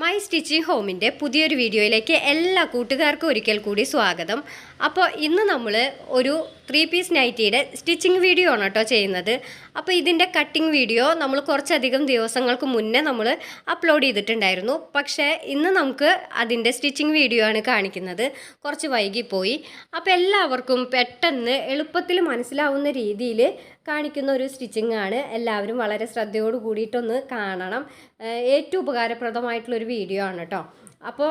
My stitching ഹോമിന്റെ പുതിയൊരു വീഡിയോയിലേക്ക് എല്ലാ കൂട്ടുകാർക്കും ഒരിക്കൽ കൂടി സ്വാഗതം. അപ്പോൾ ഇന്ന് നമ്മൾ ഒരു ത്രീ പീസ് നൈറ്റിയുടെ സ്റ്റിച്ചിങ് വീഡിയോ ആണ് കേട്ടോ ചെയ്യുന്നത്. അപ്പോൾ ഇതിന്റെ കട്ടിങ് വീഡിയോ നമ്മൾ കുറച്ചധികം ദിവസങ്ങൾക്ക് മുന്നേ നമ്മൾ അപ്ലോഡ് ചെയ്തിട്ടുണ്ടായിരുന്നു. പക്ഷേ ഇന്ന് നമുക്ക് അതിന്റെ സ്റ്റിച്ചിങ് വീഡിയോ ആണ് കാണിക്കുന്നത്. കുറച്ച് വൈകിപ്പോയി. അപ്പോൾ എല്ലാവർക്കും പെട്ടെന്ന് എളുപ്പത്തിൽ മനസ്സിലാവുന്ന രീതിയിൽ കാണിക്കുന്ന ഒരു സ്റ്റിച്ചിങ് ആണ് എല്ലാവരും വളരെ ശ്രദ്ധയോട് കൂടിയിട്ടൊന്ന് കാണണം. ഏറ്റവും ഉപകാരപ്രദമായിട്ടുള്ളൊരു വീഡിയോ ആണ് കേട്ടോ അപ്പോൾ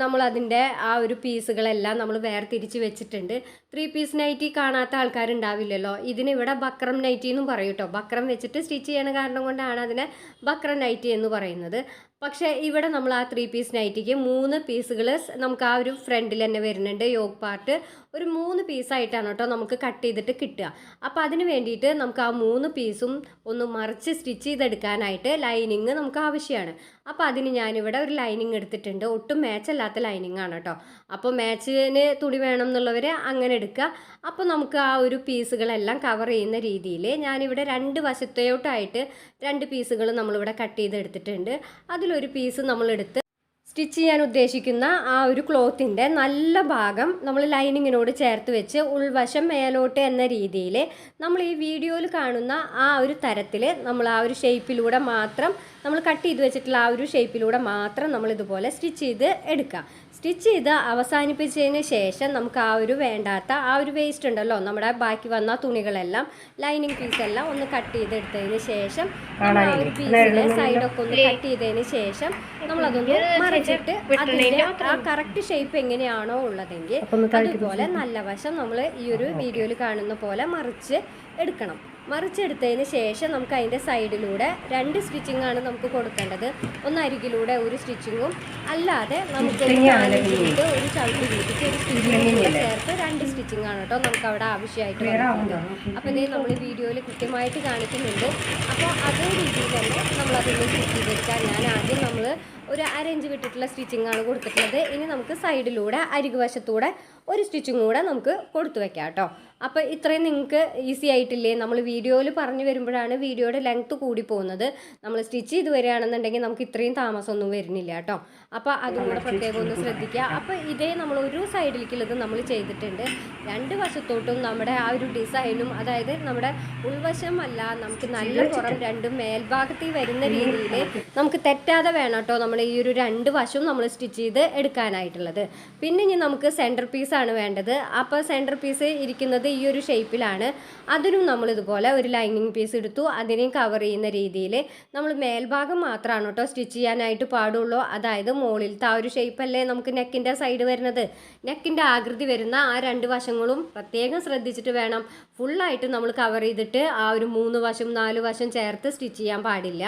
നമ്മളതിന്റെ ആ ഒരു പീസുകളെല്ലാം നമ്മൾ വേർതിരിച്ച് വെച്ചിട്ടുണ്ട്. ത്രീ പീസ് നൈറ്റി കാണാത്ത ആൾക്കാരുണ്ടാവില്ലല്ലോ. ഇതിനിവിടെ ബക്രം നൈറ്റി എന്നും പറയും കേട്ടോ ബക്രം വെച്ചിട്ട് സ്റ്റിച്ച് ചെയ്യണ കാരണം കൊണ്ടാണ് അതിനെ ബക്രം നൈറ്റി എന്ന് പറയുന്നത്. പക്ഷേ ഇവിടെ നമ്മൾ ആ ത്രീ പീസ് നൈറ്റിക്ക് മൂന്ന് പീസുകൾ നമുക്ക് ആ ഒരു ഫ്രണ്ടിൽ തന്നെ വരുന്നുണ്ട് യോഗ പാർട്ട് ഒരു മൂന്ന് പീസായിട്ടാണ് കേട്ടോ നമുക്ക് കട്ട് ചെയ്തിട്ട് കിട്ടുക. അപ്പോൾ അതിന് വേണ്ടിയിട്ട് നമുക്ക് ആ മൂന്ന് പീസും ഒന്ന് മറിച്ച് സ്റ്റിച്ച് ചെയ്തെടുക്കാനായിട്ട് ലൈനിങ് നമുക്ക് ആവശ്യമാണ്. അപ്പോൾ അതിന് ഞാനിവിടെ ഒരു ലൈനിങ് എടുത്തിട്ടുണ്ട്. ഒട്ടും മാച്ചല്ലാത്ത ലൈനിങ് ആണ് കേട്ടോ. അപ്പോൾ മാച്ചിന് തുണി വേണം എന്നുള്ളവർ അങ്ങനെ എടുക്കുക. അപ്പോൾ നമുക്ക് ആ ഒരു പീസുകളെല്ലാം കവർ ചെയ്യുന്ന രീതിയിൽ ഞാനിവിടെ രണ്ട് വശത്തോട്ടായിട്ട് രണ്ട് പീസുകൾ നമ്മളിവിടെ കട്ട് ചെയ്തെടുത്തിട്ടുണ്ട് അതിലൊരു പീസ് നമ്മളെടുത്ത് സ്റ്റിച്ച് ചെയ്യാൻ ഉദ്ദേശിക്കുന്ന ആ ഒരു ക്ലോത്തിന്റെ നല്ല ഭാഗം നമ്മൾ ലൈനിങ്ങിനോട് ചേർത്ത് വെച്ച് ഉൾവശം മേലോട്ട് എന്ന രീതിയിൽ നമ്മൾ ഈ വീഡിയോയിൽ കാണുന്ന ആ ഒരു തരത്തിൽ നമ്മൾ ആ ഒരു ഷേപ്പിലൂടെ മാത്രം നമ്മൾ കട്ട് ചെയ്ത് വെച്ചിട്ടുള്ള ആ ഒരു ഷേപ്പിലൂടെ മാത്രം നമ്മൾ ഇതുപോലെ സ്റ്റിച്ച് ചെയ്ത് എടുക്കുക. സ്റ്റിച്ച് ചെയ്ത് അവസാനിപ്പിച്ചതിന് ശേഷം നമുക്ക് ആ ഒരു വേണ്ടാത്ത ആ ഒരു വേസ്റ്റ് ഉണ്ടല്ലോ നമ്മുടെ ബാക്കി വന്ന തുണികളെല്ലാം ലൈനിങ് പീസെല്ലാം ഒന്ന് കട്ട് ചെയ്തെടുത്തതിന് ശേഷം നമ്മൾ ആ ഒരു പീസിലെ സൈഡൊക്കെ ഒന്ന് കട്ട് ചെയ്തതിന് ശേഷം നമ്മളതൊന്ന് മറിച്ചിട്ട് അതിന്റെ ആ കറക്റ്റ് ഷേപ്പ് എങ്ങനെയാണോ ഉള്ളതെങ്കിൽ അതുപോലെ നല്ല വശം നമ്മൾ ഈ ഒരു വീഡിയോയിൽ കാണുന്ന പോലെ മറിച്ച് എടുക്കണം. മറിച്ചെടുത്തതിന് ശേഷം നമുക്ക് അതിന്റെ സൈഡിലൂടെ രണ്ട് സ്റ്റിച്ചിങ് ആണ് നമുക്ക് കൊടുക്കേണ്ടത്. ഒന്ന് അരികിലൂടെ ഒരു സ്റ്റിച്ചിങ്ങും അല്ലാതെ നമുക്ക് ഒരു ചവിട്ട് ഒരു ചവിട്ടി വീട്ടിച്ച് ഒരു സ്റ്റിച്ചിങ്ങും കൂടെ ചേർത്ത് രണ്ട് സ്റ്റിച്ചിങ് ആണ് കേട്ടോ നമുക്ക് അവിടെ ആവശ്യമായിട്ട് അപ്പം അപ്പോൾ ഇതേ നമ്മൾ വീഡിയോയിൽ കൃത്യമായിട്ട് കാണിക്കുന്നുണ്ട്. അപ്പോൾ അതേ രീതിയിൽ തന്നെ നമ്മൾ അതൊന്ന് സ്റ്റിച്ച് ചെയ്തെടുക്കാൻ ഞാൻ ആദ്യം നമ്മൾ ഒരു അരഞ്ച് വിട്ടിട്ടുള്ള സ്റ്റിച്ചിങ് ആണ് കൊടുത്തിട്ടുള്ളത്. ഇനി നമുക്ക് സൈഡിലൂടെ അരികു വശത്തൂടെ ഒരു സ്റ്റിച്ചിങ് കൂടെ നമുക്ക് കൊടുത്തു വെക്കാം കേട്ടോ. അപ്പോൾ ഇത്രയും നിങ്ങൾക്ക് ഈസി ആയിട്ടില്ലേ? നമ്മൾ വീഡിയോയിൽ പറഞ്ഞു വരുമ്പോഴാണ് വീഡിയോയുടെ ലെങ്ത് കൂടി പോകുന്നത്. നമ്മൾ സ്റ്റിച്ച് ചെയ്ത് വരികയാണെന്നുണ്ടെങ്കിൽ നമുക്ക് ഇത്രയും താമസമൊന്നും വരുന്നില്ല കേട്ടോ. അപ്പോൾ അതും കൂടെ പ്രത്യേകം ഒന്ന് ശ്രദ്ധിക്കുക. അപ്പോൾ ഇതേ നമ്മൾ ഒരു സൈഡിലേക്കുള്ളത് നമ്മൾ ചെയ്തിട്ടുണ്ട്. രണ്ട് വശത്തോട്ടും നമ്മുടെ ആ ഒരു ഡിസൈനും അതായത് നമ്മുടെ ഉൾവശം അല്ല നമുക്ക് നല്ല പുറം രണ്ടും മേൽഭാഗത്തിൽ വരുന്ന രീതിയിൽ നമുക്ക് തെറ്റാതെ വേണം കേട്ടോ നമ്മൾ ഈ ഒരു രണ്ട് വശവും നമ്മൾ സ്റ്റിച്ച് ചെയ്ത് എടുക്കാനായിട്ടുള്ളത്. പിന്നെ ഇനി നമുക്ക് സെന്റർ പീസാണ് വേണ്ടത്. അപ്പോൾ സെന്റർ പീസ് ഇരിക്കുന്നത് ഈ ഒരു ഷേപ്പിലാണ് അതിനും നമ്മൾ ഇതുപോലെ ഒരു ലൈനിങ് പീസ് എടുത്തു. അതിനെയും കവർ ചെയ്യുന്ന രീതിയിൽ നമ്മൾ മേൽഭാഗം മാത്രമാണ് കേട്ടോ സ്റ്റിച്ച് ചെയ്യാനായിട്ട് പാടുള്ളൂ. അതായത് മുകളിലത്തെ ആ ഒരു ഷേപ്പല്ലേ നമുക്ക് നെക്കിന്റെ സൈഡ് വരുന്നത്. നെക്കിന്റെ ആകൃതി വരുന്ന ആ രണ്ട് വശങ്ങളും പ്രത്യേകം ശ്രദ്ധിച്ചിട്ട് വേണം ഫുള്ളായിട്ട് നമ്മൾ കവർ ചെയ്തിട്ട് ആ ഒരു മൂന്ന് വശം നാല് വശം ചേർത്ത് സ്റ്റിച്ച് ചെയ്യാൻ പാടില്ല.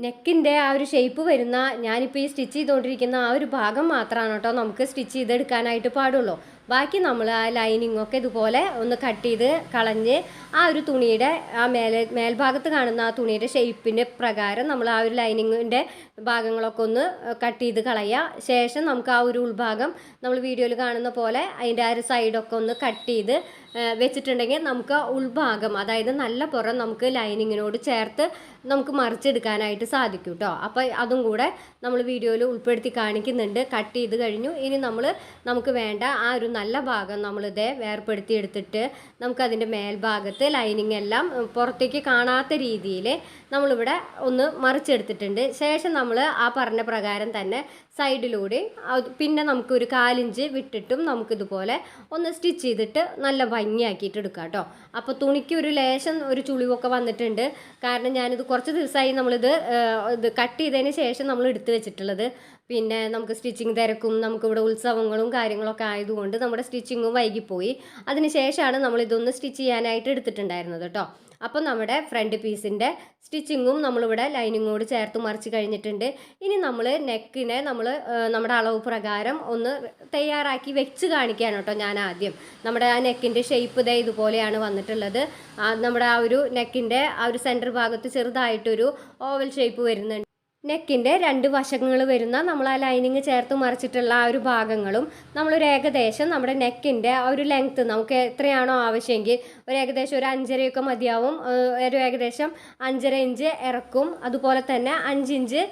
നെക്കിന്റെ ആ ഒരു ഷേപ്പ് വരുന്ന ഞാനിപ്പോൾ ഈ സ്റ്റിച്ച് ചെയ്തുകൊണ്ടിരിക്കുന്ന ആ ഒരു ഭാഗം മാത്രമാണ് കേട്ടോ നമുക്ക് സ്റ്റിച്ച് ചെയ്തെടുക്കാനായിട്ട് പാടുള്ളൂ. ബാക്കി നമ്മൾ ആ ലൈനിങ്ങൊക്കെ ഇതുപോലെ ഒന്ന് കട്ട് ചെയ്ത് കളഞ്ഞ് ആ ഒരു തുണിയുടെ ആ മേലെ മേൽഭാഗത്ത് കാണുന്ന ആ തുണിയുടെ ഷേപ്പിന്റെ പ്രകാരം നമ്മൾ ആ ഒരു ലൈനിങ്ങിന്റെ ഭാഗങ്ങളൊക്കെ ഒന്ന് കട്ട് ചെയ്ത് കളയുക ശേഷം നമുക്ക് ആ ഒരു ഉൾഭാഗം നമ്മൾ വീഡിയോയിൽ കാണുന്ന പോലെ അതിന്റെ ആ ഒരു സൈഡൊക്കെ ഒന്ന് കട്ട് ചെയ്ത് വെച്ചിട്ടുണ്ടെങ്കിൽ നമുക്ക് ഉൾഭാഗം അതായത് നല്ല പുറം നമുക്ക് ലൈനിങ്ങിനോട് ചേർത്ത് നമുക്ക് മറിച്ചെടുക്കാനായിട്ട് സാധിക്കും കേട്ടോ അപ്പോൾ അതും കൂടെ നമ്മൾ വീഡിയോയിൽ ഉൾപ്പെടുത്തി കാണിക്കുന്നുണ്ട്. കട്ട് ചെയ്ത് കഴിഞ്ഞു. ഇനി നമ്മൾ നമുക്ക് വേണ്ട ആ ഒരു നല്ല ഭാഗം നമ്മളിതേ വേർപ്പെടുത്തി എടുത്തിട്ട് നമുക്കതിന്റെ മേൽഭാഗത്ത് ലൈനിങ് എല്ലാം പുറത്തേക്ക് കാണാത്ത രീതിയിൽ നമ്മളിവിടെ ഒന്ന് മറിച്ചെടുത്തിട്ടുണ്ട്. ശേഷം നമ്മൾ ആ പറഞ്ഞ പ്രകാരം തന്നെ സൈഡിലൂടെ പിന്നെ നമുക്ക് ഒരു കാലിഞ്ച് വിട്ടിട്ടും നമുക്കിതുപോലെ ഒന്ന് സ്റ്റിച്ച് ചെയ്തിട്ട് നല്ല ഭംഗിയാക്കിയിട്ട് എടുക്കാം കേട്ടോ അപ്പോൾ തുണിക്ക് ഒരു ലേശം ഒരു ചുളിവൊക്കെ വന്നിട്ടുണ്ട്. കാരണം ഞാനിത് കുറച്ച് ദിവസമായി നമ്മളിത് ഇത് കട്ട് ചെയ്തതിന് ശേഷം നമ്മൾ എടുത്തു വെച്ചിട്ടുള്ളത്. പിന്നെ നമുക്ക് സ്റ്റിച്ചിങ് തിരക്കും നമുക്കിവിടെ ഉത്സവങ്ങളും കാര്യങ്ങളൊക്കെ ആയതുകൊണ്ട് നമ്മുടെ സ്റ്റിച്ചിങ്ങും വൈകിപ്പോയി. അതിന് ശേഷമാണ് നമ്മളിതൊന്ന് സ്റ്റിച്ച് ചെയ്യാനായിട്ട് എടുത്തിട്ടുണ്ടായിരുന്നത് കേട്ടോ. അപ്പോൾ നമ്മുടെ ഫ്രണ്ട് പീസിന്റെ സ്റ്റിച്ചിങ്ങും നമ്മളിവിടെ ലൈനിങ്ങോട് ചേർത്ത് മറിച്ച് കഴിഞ്ഞിട്ടുണ്ട്. ഇനി നമ്മൾ നെക്കിനെ നമ്മൾ നമ്മുടെ അളവ് പ്രകാരം ഒന്ന് തയ്യാറാക്കി വെച്ച് കാണിക്കുകയാണ് കേട്ടോ ഞാൻ ആദ്യം. നമ്മുടെ ആ നെക്കിന്റെ ഷേപ്പ് ഇതേ ഇതുപോലെയാണ് വന്നിട്ടുള്ളത്. നമ്മുടെ ആ ഒരു നെക്കിന്റെ ആ ഒരു സെന്റർ ഭാഗത്ത് ചെറുതായിട്ടൊരു ഓവൽ ഷേപ്പ് വരുന്നുണ്ട്. നെക്കിന്റെ രണ്ട് വശങ്ങൾ വരുന്ന നമ്മൾ ആ ലൈനിങ് ചേർത്ത് മറിച്ചിട്ടുള്ള ആ ഒരു ഭാഗങ്ങളും നമ്മളൊരു ഏകദേശം നമ്മുടെ നെക്കിന്റെ ആ ഒരു ലെങ്ത്ത് നമുക്ക് എത്രയാണോ ആവശ്യമെങ്കിൽ ഒരു ഏകദേശം ഒരു അഞ്ചരയൊക്കെ മതിയാവും. ഒരു ഏകദേശം അഞ്ചര ഇഞ്ച് ഇറക്കും. അതുപോലെ തന്നെ അഞ്ചിഞ്ച്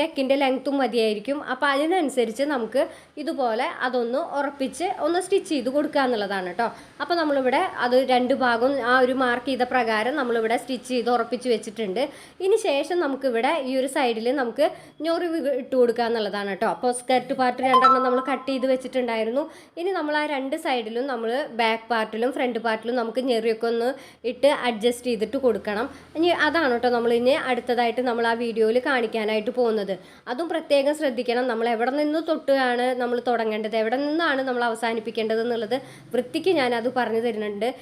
നെക്കിന്റെ ലെങ്ത്തും മതിയായിരിക്കും. അപ്പോൾ അതിനനുസരിച്ച് നമുക്ക് ഇതുപോലെ അതൊന്ന് ഉറപ്പിച്ച് ഒന്ന് സ്റ്റിച്ച് ചെയ്ത് കൊടുക്കുക എന്നുള്ളതാണ് കേട്ടോ അപ്പോൾ നമ്മളിവിടെ അത് രണ്ട് ഭാഗം ആ ഒരു മാർക്ക് ചെയ്ത പ്രകാരം നമ്മളിവിടെ സ്റ്റിച്ച് ചെയ്ത് ഉറപ്പിച്ച് വെച്ചിട്ടുണ്ട്. ഇനി ശേഷം നമുക്കിവിടെ ഈ ഒരു സൈഡിൽ നമുക്ക് ഞൊറിവ് ഇട്ട് കൊടുക്കുക എന്നുള്ളതാണ് കേട്ടോ അപ്പോൾ സ്കർട്ട് പാർട്ട് രണ്ടെണ്ണം നമ്മൾ കട്ട് ചെയ്ത് വെച്ചിട്ടുണ്ടായിരുന്നു. ഇനി നമ്മൾ ആ രണ്ട് സൈഡിലും നമ്മൾ ബാക്ക് പാർട്ടിലും ഫ്രണ്ട് പാർട്ടിലും നമുക്ക് ഞെറിയൊക്കെ ഒന്ന് ഇട്ട് അഡ്ജസ്റ്റ് ചെയ്തിട്ട് കൊടുക്കണം. ഇനി അതാണ് കേട്ടോ നമ്മൾ ഇനി അടുത്തതായിട്ട് നമ്മൾ ആ വീഡിയോയിൽ കാണിക്കാനായിട്ട് പോകുന്നത്. അതും പ്രത്യേകം ശ്രദ്ധിക്കണം. നമ്മൾ എവിടെ നിന്ന് തൊട്ടാണ് നമ്മൾ തുടങ്ങേണ്ടത്? എവിടെ നിന്നാണ് നമ്മൾ അവസാനിപ്പിക്കേണ്ടത് എന്നുള്ളത് വൃത്തിക്ക് ഞാൻ അത് പറഞ്ഞു തരുന്നുണ്ട്.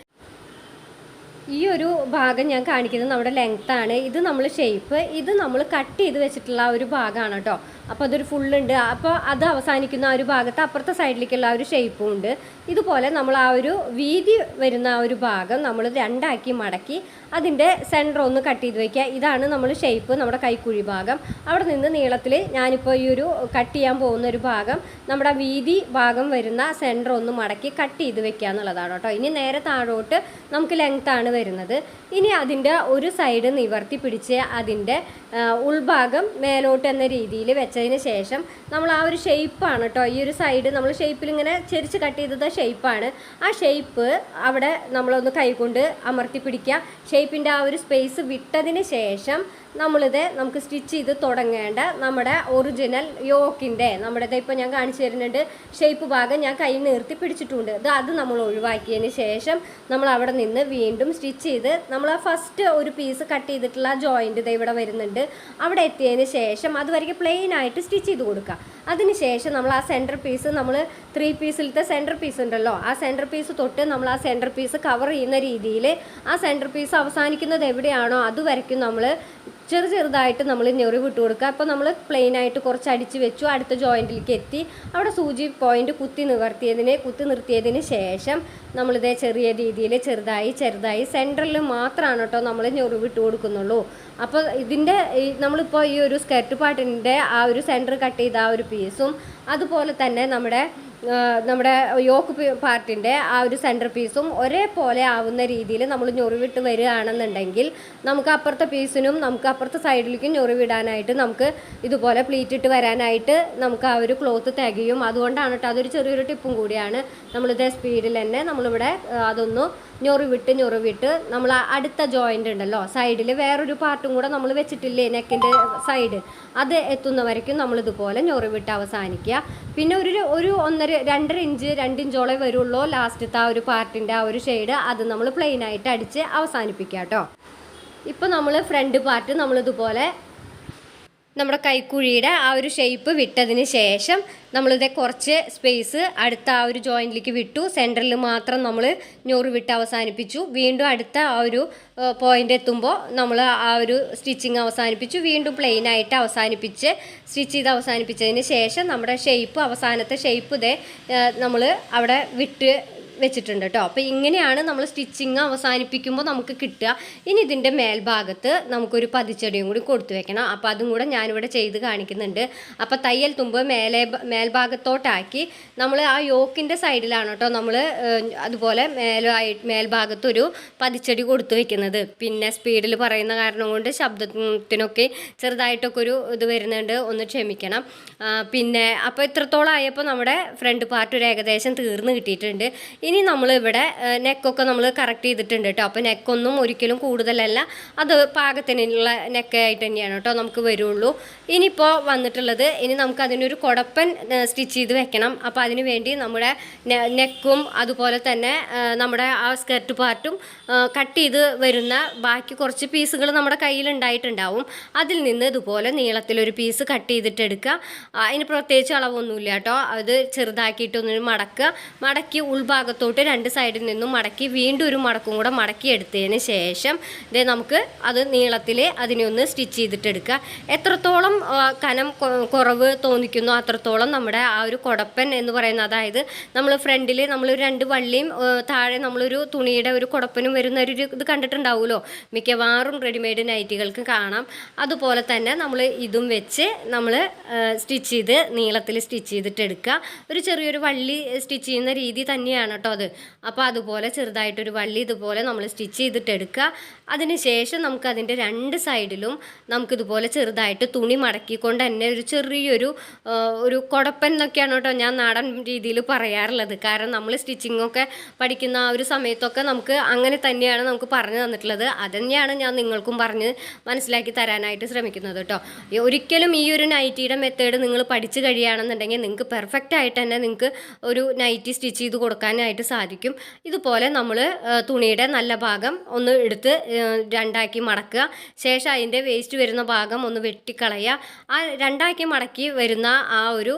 ഈ ഒരു ഭാഗം ഞാൻ കാണിക്കുന്നത് നമ്മുടെ ലെങ്ത് ആണ്. ഇത് നമ്മൾ ഷേപ്പ് ഇത് നമ്മൾ കട്ട് ചെയ്ത് വെച്ചിട്ടുള്ള ഒരു ഭാഗമാണ് കേട്ടോ. അപ്പോൾ അതൊരു ഫുള്ളുണ്ട് അപ്പോൾ അത് അവസാനിക്കുന്ന ആ ഒരു ഭാഗത്ത് അപ്പുറത്തെ സൈഡിലേക്കുള്ള ആ ഒരു ഷേപ്പും ഉണ്ട്. ഇതുപോലെ നമ്മൾ ആ ഒരു വീതി വരുന്ന ആ ഒരു ഭാഗം നമ്മൾ രണ്ടാക്കി മടക്കി അതിന്റെ സെന്റർ ഒന്ന് കട്ട് ചെയ്ത് വയ്ക്കുക ഇതാണ് നമ്മൾ ഷേപ്പ് നമ്മുടെ കൈക്കുഴി ഭാഗം. അവിടെ നിന്ന് നീളത്തിൽ ഞാനിപ്പോൾ ഈ ഒരു കട്ട് ചെയ്യാൻ പോകുന്ന ഒരു ഭാഗം നമ്മുടെ വീതി ഭാഗം വരുന്ന സെന്റർ ഒന്ന് മടക്കി കട്ട് ചെയ്ത് വെക്കുക എന്നുള്ളതാണ് കേട്ടോ. ഇനി നേരെ താഴോട്ട് നമുക്ക് ലെങ്ത് ആണ് വരുന്നത്. ഇനി അതിന്റെ ഒരു സൈഡ് നിവർത്തി പിടിച്ച് അതിന്റെ ഉൾഭാഗം മേലോട്ട് എന്ന രീതിയിൽ വെച്ചതിന് ശേഷം നമ്മൾ ആ ഒരു ഷേപ്പാണ് കേട്ടോ. ഈ ഒരു സൈഡ് നമ്മൾ ഷേപ്പിൽ ഇങ്ങനെ ചെരിച്ച് കട്ട് ചെയ്തത് ഷേപ്പാണ് ആ ഷേപ്പ് അവിടെ നമ്മളൊന്ന് കൈകൊണ്ട് അമർത്തി പിടിക്കുക ഷേപ്പിന്റെ ആ ഒരു സ്പേസ് വിട്ടതിന് ശേഷം നമ്മളിത് നമുക്ക് സ്റ്റിച്ച് ചെയ്ത് തുടങ്ങേണ്ട നമ്മുടെ ഒറിജിനൽ യോക്കിന്റെ നമ്മുടെ ഇപ്പോൾ ഞാൻ കാണിച്ചു തരുന്നുണ്ട് ഷേപ്പ് ഭാഗം ഞാൻ കൈ നിർത്തി പിടിച്ചിട്ടുണ്ട്. ഇത് അത് നമ്മൾ ഒഴിവാക്കിയതിന് ശേഷം നമ്മൾ അവിടെ നിന്ന് വീണ്ടും സ്റ്റിച്ച് ചെയ്ത് നമ്മൾ ആ ഫസ്റ്റ് ഒരു പീസ് കട്ട് ചെയ്തിട്ടുള്ള ജോയിന്റ് ഇത് ഇവിടെ വരുന്നുണ്ട്. അവിടെ എത്തിയതിന് ശേഷം അതുവരെയ്ക്ക് പ്ലെയിൻ ആയിട്ട് സ്റ്റിച്ച് ചെയ്ത് കൊടുക്കുക. അതിന് ശേഷം നമ്മൾ ആ സെന്റർ പീസ് നമ്മൾ ത്രീ പീസിലത്തെ സെന്റർ പീസ് ഉണ്ടല്ലോ ആ സെന്റർ പീസ് തൊട്ട് നമ്മൾ ആ സെന്റർ പീസ് കവർ ചെയ്യുന്ന രീതിയിൽ ആ സെന്റർ പീസ് അവസാനിക്കുന്നത് എവിടെയാണോ അതുവരയ്ക്കും നമ്മൾ ചെറു ചെറുതായിട്ട് നമ്മൾ ഞെറി വിട്ട് കൊടുക്കുക. അപ്പോൾ നമ്മൾ പ്ലെയിൻ ആയിട്ട് കുറച്ച് അടിച്ച് വെച്ചു. അടുത്ത ജോയിന്റിലേക്ക് എത്തി. അവിടെ സൂചി പോയിന്റ് കുത്തി നിവർത്തിയതിന് കുത്തി നിർത്തിയതിന് ശേഷം നമ്മളിതേ ചെറിയ രീതിയിൽ ചെറുതായി ചെറുതായി സെന്ററിൽ മാത്രമാണ് കേട്ടോ നമ്മൾ ഞെറി വിട്ട് കൊടുക്കുന്നുള്ളൂ. അപ്പോൾ ഇതിന്റെ നമ്മളിപ്പോൾ ഈ ഒരു സ്കർട്ട് പാട്ടിന്റെ ആ ഒരു സെന്റർ കട്ട് ചെയ്ത ആ ഒരു പീസും അതുപോലെ തന്നെ നമ്മുടെ നമ്മുടെ യോക്ക് പാർട്ടിന്റെ ആ ഒരു സെന്റർ പീസും ഒരേപോലെ ആവുന്ന രീതിയിൽ നമ്മൾ ഞൊറിവിട്ട് വരികയാണെന്നുണ്ടെങ്കിൽ നമുക്ക് അപ്പുറത്തെ പീസിനും നമുക്ക് അപ്പുറത്തെ സൈഡിലേക്കും ഞൊറിവിടാനായിട്ട് നമുക്ക് ഇതുപോലെ പ്ലീറ്റ് ഇട്ട് വരാനായിട്ട് നമുക്ക് ആ ഒരു ക്ലോത്ത് തികയും. അതുകൊണ്ടാണ് കേട്ടോ അതൊരു ചെറിയൊരു ടിപ്പും കൂടിയാണ് നമ്മളിതേ സ്പീഡിൽ തന്നെ നമ്മളിവിടെ അതൊന്ന് ഞൊറിവിട്ട് ഞൊറിവിട്ട് നമ്മൾ അടുത്ത ജോയിന്റ് ഉണ്ടല്ലോ സൈഡിൽ വേറൊരു പാർട്ടും കൂടെ നമ്മൾ വെച്ചിട്ടില്ലേ നെക്കിന്റെ സൈഡ് അത് എത്തുന്നവരേക്കും നമ്മൾ ഇതുപോലെ ഞൊറിവിട്ട് അവസാനിക്കുക. പിന്നെ ഒരു ഒരു ഒന്നര രണ്ടര ഇഞ്ച് രണ്ട് ഇഞ്ചോളെ വരുള്ളൂ ലാസ്റ്റത്തെ ആ ഒരു പാർട്ടിന്റെ ആ ഒരു ഷെയ്ഡ് അത് നമ്മൾ പ്ലെയിനായിട്ട് അടിച്ച് അവസാനിപ്പിക്കുക കേട്ടോ. ഇപ്പോൾ നമ്മൾ ഫ്രണ്ട് പാർട്ട് നമ്മളിതുപോലെ നമ്മുടെ കൈക്കുഴിയുടെ ആ ഒരു ഷേപ്പ് വിട്ടതിന് ശേഷം നമ്മളിത് കുറച്ച് സ്പേസ് അടുത്ത ആ ഒരു ജോയിന്റിലേക്ക് വിട്ടു. സെന്ററിൽ മാത്രം നമ്മൾ ഞൊറ് വിട്ട് അവസാനിപ്പിച്ചു. വീണ്ടും അടുത്ത ആ ഒരു പോയിന്റ് എത്തുമ്പോൾ നമ്മൾ ആ ഒരു സ്റ്റിച്ചിങ് അവസാനിപ്പിച്ചു. വീണ്ടും പ്ലെയിൻ ആയിട്ട് അവസാനിപ്പിച്ച് സ്റ്റിച്ച് ചെയ്ത് അവസാനിപ്പിച്ചതിന് ശേഷം നമ്മുടെ ഷേപ്പ് അവസാനത്തെ ഷേപ്പ് ഇതേ നമ്മൾ അവിടെ വിട്ട് വെച്ചിട്ടുണ്ട് കേട്ടോ അപ്പോൾ ഇങ്ങനെയാണ് നമ്മൾ സ്റ്റിച്ചിങ് അവസാനിപ്പിക്കുമ്പോൾ നമുക്ക് കിട്ടുക. ഇനി ഇതിന്റെ മേൽഭാഗത്ത് നമുക്കൊരു പതിച്ചടിയും കൂടി കൊടുത്തു വെക്കണം. അപ്പോൾ അതും കൂടെ ഞാനിവിടെ ചെയ്ത് കാണിക്കുന്നുണ്ട്. അപ്പോൾ തയ്യൽ തുമ്പ് മേലെ മേൽഭാഗത്തോട്ടാക്കി നമ്മൾ ആ യോക്കിന്റെ സൈഡിലാണ് കേട്ടോ നമ്മൾ അതുപോലെ മേലായി മേൽഭാഗത്തൊരു പതിച്ചടി കൊടുത്തു വെക്കുന്നത്. പിന്നെ സ്പീഡിൽ പറയുന്ന കാരണം കൊണ്ട് ശബ്ദത്തിനൊക്കെ ചെറുതായിട്ടൊക്കെ ഒരു ഇത് വരുന്നുണ്ട്. ഒന്ന് ക്ഷമിക്കണം. പിന്നെ അപ്പോൾ ഇത്രത്തോളം ആയപ്പോൾ നമ്മുടെ ഫ്രണ്ട് പാർട്ട് ഒരു ഏകദേശം തീർന്ന് കിട്ടിയിട്ടുണ്ട്. ഇനി നമ്മൾ ഇവിടെ നെക്കൊക്കെ നമ്മൾ കറക്റ്റ് ചെയ്തിട്ടുണ്ട് കേട്ടോ അപ്പോൾ നെക്കൊന്നും ഒരിക്കലും കൂടുതലല്ല. അത് പാകത്തിനുള്ള നെക്കായിട്ട് തന്നെയാണ് കേട്ടോ നമുക്ക് വരുള്ളൂ. ഇനിയിപ്പോൾ വന്നിട്ടുള്ളത് ഇനി നമുക്ക് അതിനൊരു കുടപ്പൻ സ്റ്റിച്ച് ചെയ്ത് വെക്കണം. അപ്പോൾ അതിന് വേണ്ടി നമ്മുടെ നെക്കും അതുപോലെ തന്നെ നമ്മുടെ ആ സ്കർട്ട് പാർട്ടും കട്ട് ചെയ്ത് വരുന്ന ബാക്കി കുറച്ച് പീസുകൾ നമ്മുടെ കയ്യിൽ ഉണ്ടായിട്ടുണ്ടാവും. അതിൽ നിന്ന് ഇതുപോലെ നീളത്തിലൊരു പീസ് കട്ട് ചെയ്തിട്ട് എടുക്കുക അതിന് പ്രത്യേകിച്ച് അളവൊന്നുമില്ല കേട്ടോ അത് ചെറുതാക്കിയിട്ടൊന്ന് മടക്കുക. മടക്കി ഉൾഭാഗത്തോട്ട് രണ്ട് സൈഡിൽ നിന്നും മടക്കി വീണ്ടും ഒരു മടക്കും കൂടെ മടക്കി എടുത്തതിന് ശേഷം ഇതേ നമുക്ക് അത് നീളത്തിൽ അതിനെ ഒന്ന് സ്റ്റിച്ച് ചെയ്തിട്ടെടുക്കുക. എത്രത്തോളം കനം കുറവ് തോന്നിക്കുന്നു അത്രത്തോളം നമ്മുടെ ആ ഒരു കുടപ്പൻ എന്ന് പറയുന്ന അതായത് നമ്മൾ ഫ്രണ്ടിൽ നമ്മൾ രണ്ട് വള്ളിയും താഴെ നമ്മളൊരു തുണിയുടെ ഒരു കുടപ്പനും വരുന്ന ഒരു ഇത് കണ്ടിട്ടുണ്ടാവുമല്ലോ? മിക്കവാറും റെഡിമെയ്ഡ് നൈറ്റികൾക്ക് കാണാം. അതുപോലെ തന്നെ നമ്മൾ ഇതും വെച്ച് നമ്മൾ സ്റ്റിച്ച് ചെയ്ത് നീളത്തിൽ സ്റ്റിച്ച് ചെയ്തിട്ട് എടുക്കുക ഒരു ചെറിയൊരു വള്ളി സ്റ്റിച്ച് ചെയ്യുന്ന രീതി തന്നെയാണ് കേട്ടോ അത്. അപ്പോൾ അതുപോലെ ചെറുതായിട്ടൊരു വള്ളി ഇതുപോലെ നമ്മൾ സ്റ്റിച്ച് ചെയ്തിട്ട് എടുക്കുക അതിനുശേഷം നമുക്ക് അതിന്റെ രണ്ട് സൈഡിലും നമുക്കിതുപോലെ ചെറുതായിട്ട് തുണി മടക്കിക്കൊണ്ട് തന്നെ ഒരു ചെറിയൊരു ഒരു കുടപ്പൻ എന്നൊക്കെയാണ് കേട്ടോ ഞാൻ നാടൻ രീതിയിൽ പറയാറുള്ളത്. കാരണം നമ്മൾ സ്റ്റിച്ചിങ് ഒക്കെ പഠിക്കുന്ന ആ ഒരു സമയത്തൊക്കെ നമുക്ക് അങ്ങനെ തന്നെയാണ് നമുക്ക് പറഞ്ഞു തന്നിട്ടുള്ളത്. അത് തന്നെയാണ് ഞാൻ നിങ്ങൾക്കും പറഞ്ഞ് മനസ്സിലാക്കി തരാനായിട്ട് ശ്രമിക്കുന്നത് കേട്ടോ. ഒരിക്കലും ഈ ഒരു നൈറ്റിയുടെ മെത്തേഡ് നിങ്ങൾ പഠിച്ചു കഴിയുകയാണെന്നുണ്ടെങ്കിൽ നിങ്ങൾക്ക് പെർഫെക്റ്റ് ആയിട്ട് തന്നെ നിങ്ങൾക്ക് ഒരു നൈറ്റി സ്റ്റിച്ച് ചെയ്ത് കൊടുക്കാനായിട്ട് സാധിക്കും. ഇതുപോലെ നമ്മൾ തുണിയുടെ നല്ല ഭാഗം ഒന്ന് എടുത്ത് രണ്ടാക്കി മടക്കുക. ശേഷം അതിന്റെ വേസ്റ്റ് വരുന്ന ഭാഗം ഒന്ന് വെട്ടിക്കളയുക. ആ രണ്ടാക്കി മടക്കി വരുന്ന ആ ഒരു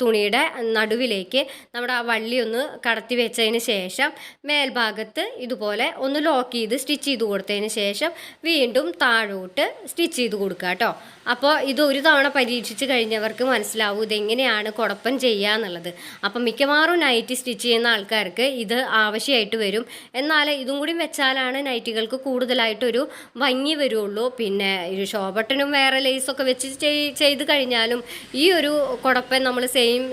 തുണിയുടെ നടുവിലേക്ക് നമ്മുടെ ആ വള്ളി ഒന്ന് കടത്തി വെച്ചതിന് ശേഷം മേൽഭാഗത്ത് ഇതുപോലെ ഒന്ന് ലോക്ക് ചെയ്ത് സ്റ്റിച്ച് ചെയ്ത് കൊടുത്തതിന് ശേഷം വീണ്ടും താഴോട്ട് സ്റ്റിച്ച് ചെയ്ത് കൊടുക്കുക കേട്ടോ. അപ്പോൾ ഇത് ഒരു തവണ പരീക്ഷിച്ച് കഴിഞ്ഞവർക്ക് മനസ്സിലാവും ഇതെങ്ങനെയാണ് കുഴപ്പം ചെയ്യുക എന്നുള്ളത്. അപ്പം മിക്കവാറും നൈറ്റി സ്റ്റിച്ച് ചെയ്യുന്ന ആൾക്കാർക്ക് ഇത് ആവശ്യമായിട്ട് വരും. എന്നാൽ ഇതും കൂടി വെച്ചാലാണ് നൈറ്റികൾക്ക് കൂടുതലായിട്ടൊരു ഭംഗി വരുള്ളൂ. പിന്നെ ഒരു ഷോബട്ടനും വേറെ ലേസൊക്കെ വെച്ച് ചെയ്- ചെയ്ത് കഴിഞ്ഞാലും ഈ ഒരു കുടപ്പൻ നമ്മൾ സെയിം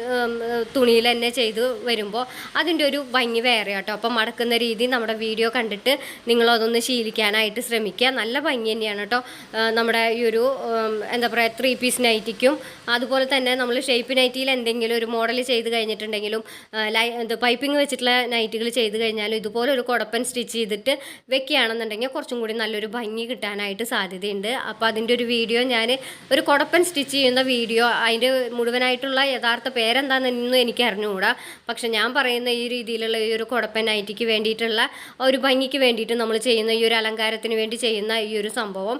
തുണിയിൽ തന്നെ ചെയ്ത് വരുമ്പോൾ അതിന്റെ ഒരു ഭംഗി വേറെ കേട്ടോ അപ്പം മടക്കുന്ന രീതി നമ്മുടെ വീഡിയോ കണ്ടിട്ട് നിങ്ങളതൊന്ന് ശീലിക്കാനായിട്ട് ശ്രമിക്കുക. നല്ല ഭംഗി തന്നെയാണ് കേട്ടോ. നമ്മുടെ ഈ ഒരു എന്താ പറയുക ത്രീ പീസ് നൈറ്റിക്കും അതുപോലെ തന്നെ നമ്മൾ ഷേപ്പ് നൈറ്റിയിൽ എന്തെങ്കിലും ഒരു മോഡൽ ചെയ്ത് കഴിഞ്ഞിട്ടുണ്ടെങ്കിലും ലൈ എന്താ പൈപ്പിംഗ് വെച്ചിട്ടുള്ള നൈറ്റുകൾ ചെയ്ത് കഴിഞ്ഞാലും ഇതുപോലെ ഒരു കുടപ്പൻ സ്റ്റിച്ച് ചെയ്തിട്ട് വെക്കുകയാണെന്നുണ്ടെങ്കിൽ കുറച്ചും കൂടി നല്ലൊരു ഭംഗി കിട്ടാനായിട്ട് സാധ്യതയുണ്ട്. അപ്പോൾ അതിന്റെ ഒരു വീഡിയോ ഞാൻ ഒരു കുടപ്പൻ സ്റ്റിച്ച് ചെയ്യുന്ന വീഡിയോ അതിന്റെ മുഴുവനായിട്ടുള്ള യഥാർത്ഥ പേരെന്താണെന്നൊന്നും എനിക്ക് അറിഞ്ഞുകൂടാ. പക്ഷെ ഞാൻ പറയുന്ന ഈ രീതിയിലുള്ള ഈ ഒരു കുടപ്പൻ നൈറ്റിക്ക് വേണ്ടിയിട്ടുള്ള ഒരു ഭംഗിക്ക് വേണ്ടിയിട്ട് നമ്മൾ ചെയ്യുന്ന ഈ ഒരു അലങ്കാരത്തിന് വേണ്ടി ചെയ്യുന്ന ഈ ഒരു സംഭവം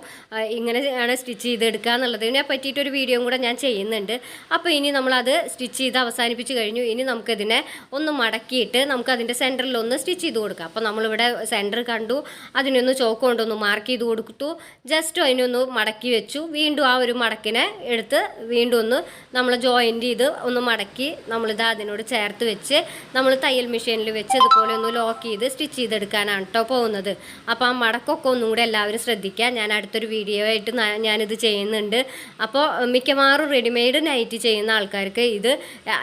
ഇങ്ങനെയാണ് സ്റ്റിച്ച് ചെയ്തെടുക്കുക എന്നുള്ളതിനെ പറ്റിയിട്ടൊരു വീഡിയോയും കൂടെ ഞാൻ ചെയ്യുന്നുണ്ട്. അപ്പോൾ ഇനി നമ്മളത് സ്റ്റിച്ച് ചെയ്ത് അവസാനിപ്പിച്ച് കഴിഞ്ഞു. ഇനി നമുക്കിതിനെ ഒന്ന് മടക്കിയിട്ട് നമുക്ക് അതിന്റെ സെന്ററിൽ ഒന്ന് സ്റ്റിച്ച് ചെയ്ത് കൊടുക്കാം. അപ്പോൾ നമ്മളിവിടെ സെന്റർ കണ്ടു. അതിനൊന്ന് ചോക്ക് കൊണ്ടൊന്ന് മാർക്ക് ചെയ്ത് കൊടുത്തു. ജസ്റ്റ് അതിനൊന്ന് മടക്കി വെച്ചു. വീണ്ടും ആ ഒരു മടക്കിനെ എടുത്ത് വീണ്ടും ഒന്ന് നമ്മൾ ജോയിന്റ് ചെയ്ത് ഒന്ന് മടക്കി നമ്മളിത് അതിനോട് ചേർത്ത് വെച്ച് നമ്മൾ തയ്യൽ മെഷീനിൽ വെച്ച് ഇതുപോലെ ഒന്ന് ലോക്ക് ചെയ്ത് സ്റ്റിച്ച് ചെയ്തെടുക്കാനാണ് കേട്ടോ പോകുന്നത്. അപ്പോൾ ആ മടക്കൊക്കെ ഒന്നും കൂടെ എല്ലാവരും ശ്രദ്ധിക്കുക ഞാൻ അടുത്തൊരു വീഡിയോ ആയിട്ട് ഞാനിത് ഞാനിത് ചെയ്യുന്നുണ്ട്. അപ്പോൾ മിക്കവാറും റെഡിമെയ്ഡ് നൈറ്റി ചെയ്യുന്ന ആൾക്കാർക്ക് ഇത്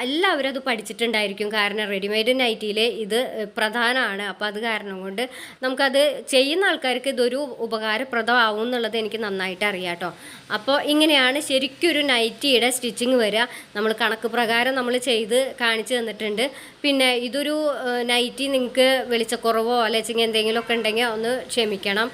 എല്ലാവരും അത് പഠിച്ചിട്ടുണ്ടായിരിക്കും. കാരണം റെഡിമെയ്ഡ് നൈറ്റിയിൽ ഇത് പ്രധാനമാണ്. അപ്പോൾ അത് കാരണം കൊണ്ട് നമുക്കത് ചെയ്യുന്ന ആൾക്കാർക്ക് ഇതൊരു ഉപകാരപ്രദമാവും എന്നുള്ളത് എനിക്ക് നന്നായിട്ട് അറിയാം കേട്ടോ അപ്പോൾ ഇങ്ങനെയാണ് ശരിക്കും ഒരു നൈറ്റിയുടെ സ്റ്റിച്ചിങ് വരിക. നമ്മൾ കണക്ക് പ്രകാരം നമ്മൾ ചെയ്ത് കാണിച്ചു തന്നിട്ടുണ്ട്. പിന്നെ ഇതൊരു നൈറ്റി നിങ്ങൾക്ക് വെളിച്ചക്കുറവോ അല്ലെങ്കിൽ എന്തെങ്കിലുമൊക്കെ ഉണ്ടെങ്കിൽ ഒന്ന് ക്ഷമിക്കണം.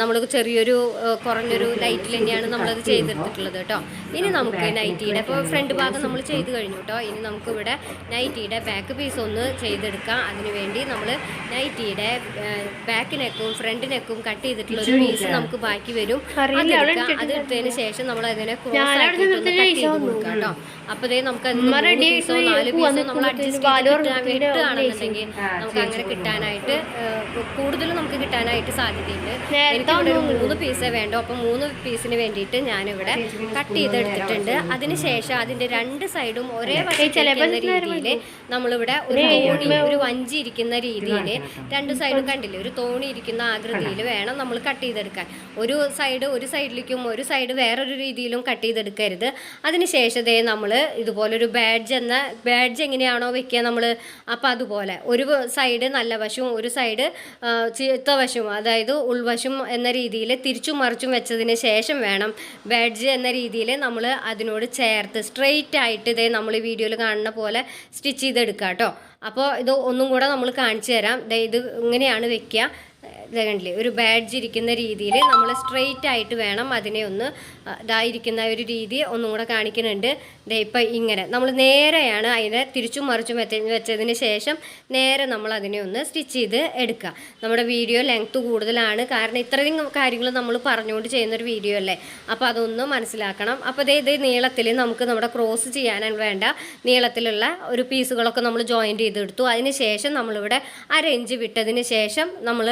നമ്മൾ ചെറിയൊരു കുറഞ്ഞൊരു നൈറ്റിൽ തന്നെയാണ് നമ്മളത് ചെയ്തെടുത്തിട്ടുള്ളത് കേട്ടോ. ഇനി നമുക്ക് നൈറ്റിയുടെ ഇപ്പോൾ ഫ്രണ്ട് ഭാഗം നമ്മൾ ചെയ്ത് കഴിഞ്ഞു കേട്ടോ. ഇനി നമുക്കിവിടെ നൈറ്റിയുടെ ബാക്ക് പീസ് ഒന്ന് ചെയ്തെടുക്കാം. അതിനുവേണ്ടി നമ്മൾ നൈറ്റിയുടെ ബാക്ക് നെക്കും ഫ്രണ്ട് നെക്കും കട്ട് ചെയ്തിട്ടുള്ള ഒരു പീസ് നമുക്ക് ബാക്കി വരും. അത് എടുത്തതിന് ശേഷം നമ്മൾ അതിനെ ക്രോസ് കട്ട് ചെയ്ത് കൊടുക്കാം കേട്ടോ. അപ്പോൾ നമുക്ക് അതിന് മൂന്ന് പീസോ നാല് പീസോ നമ്മൾ അഡ്ജസ്റ്റ് ചെയ്ത് കിട്ടുകയാണെന്നുണ്ടെങ്കിൽ നമുക്ക് അങ്ങനെ കിട്ടാനായിട്ട് കൂടുതലും നമുക്ക് കിട്ടാനായിട്ട് സാധ്യതയുണ്ട്. മൂന്ന് പീസേ വേണ്ടോ. അപ്പോൾ മൂന്ന് പീസിന് വേണ്ടിയിട്ട് ഞാനിവിടെ കട്ട് ചെയ്തെടുത്തിട്ടുണ്ട്. അതിനുശേഷം അതിന്റെ രണ്ട് സൈഡും ഒരേ വശത്തേക്ക് രീതിയിൽ നമ്മളിവിടെ ഒരു തോണി ഒരു വഞ്ചി ഇരിക്കുന്ന രീതിയിൽ രണ്ട് സൈഡും കണ്ടില്ലേ? ഒരു തോണി ഇരിക്കുന്ന ആകൃതിയിൽ വേണം നമ്മൾ കട്ട് ചെയ്തെടുക്കാൻ. ഒരു സൈഡ് ഒരു സൈഡിലേക്കും ഒരു സൈഡ് വേറൊരു രീതിയിലും കട്ട് ചെയ്തെടുക്കരുത്. അതിനുശേഷം ദേ നമ്മൾ ഇതുപോലെ ഒരു ബാഡ്ജ് എന്ന ബാഡ്ജ് എങ്ങനെയാണോ വെക്കുക നമ്മൾ അപ്പോൾ അതുപോലെ ഒരു സൈഡ് നല്ല വശവും ഒരു സൈഡ് ചീത്ത വശവും അതായത് ഉൾവശം എന്ന രീതിയിൽ തിരിച്ചും മറിച്ചും വെച്ചതിന് ശേഷം വേണം. ബാഡ്ജ് എന്ന രീതിയിൽ നമ്മൾ അതിനോട് ചേർത്ത് സ്ട്രെയിറ്റ് ആയിട്ട് ഇതേ നമ്മൾ വീഡിയോയിൽ കാണുന്ന പോലെ സ്റ്റിച്ച് ചെയ്തെടുക്കുക കേട്ടോ അപ്പോൾ ഇത് ഒന്നും കൂടെ നമ്മൾ കാണിച്ചു തരാം. ഇത് ഇങ്ങനെയാണ് വെക്കുക ഇത് ഒരു ബാഡ്ജ് ഇരിക്കുന്ന രീതിയിൽ നമ്മൾ സ്ട്രെയിറ്റ് ആയിട്ട് വേണം അതിനെ ഒന്ന് ഇതായിരിക്കുന്ന ഒരു രീതി ഒന്നും കൂടെ കാണിക്കുന്നുണ്ട്. ഇപ്പം ഇങ്ങനെ നമ്മൾ നേരെയാണ് അതിനെ തിരിച്ചും മറിച്ചും വെച്ച വെച്ചതിന് ശേഷം നേരെ നമ്മൾ അതിനെ ഒന്ന് സ്റ്റിച്ച് ചെയ്ത് എടുക്കുക. നമ്മുടെ വീഡിയോ ലെങ്ത് കൂടുതലാണ്. കാരണം ഇത്രയും കാര്യങ്ങൾ നമ്മൾ പറഞ്ഞുകൊണ്ട് ചെയ്യുന്നൊരു വീഡിയോ അല്ലേ? അപ്പോൾ അതൊന്ന് മനസ്സിലാക്കണം. അപ്പോൾ ഇതേ ഇതേ നീളത്തിൽ നമുക്ക് നമ്മുടെ ക്രോസ് ചെയ്യാൻ വേണ്ട. നീളത്തിലുള്ള ഒരു പീസുകളൊക്കെ നമ്മൾ ജോയിന്റ് ചെയ്തെടുത്തു. അതിന് ശേഷം നമ്മളിവിടെ അര ഇഞ്ച് വിട്ടതിന് ശേഷം നമ്മൾ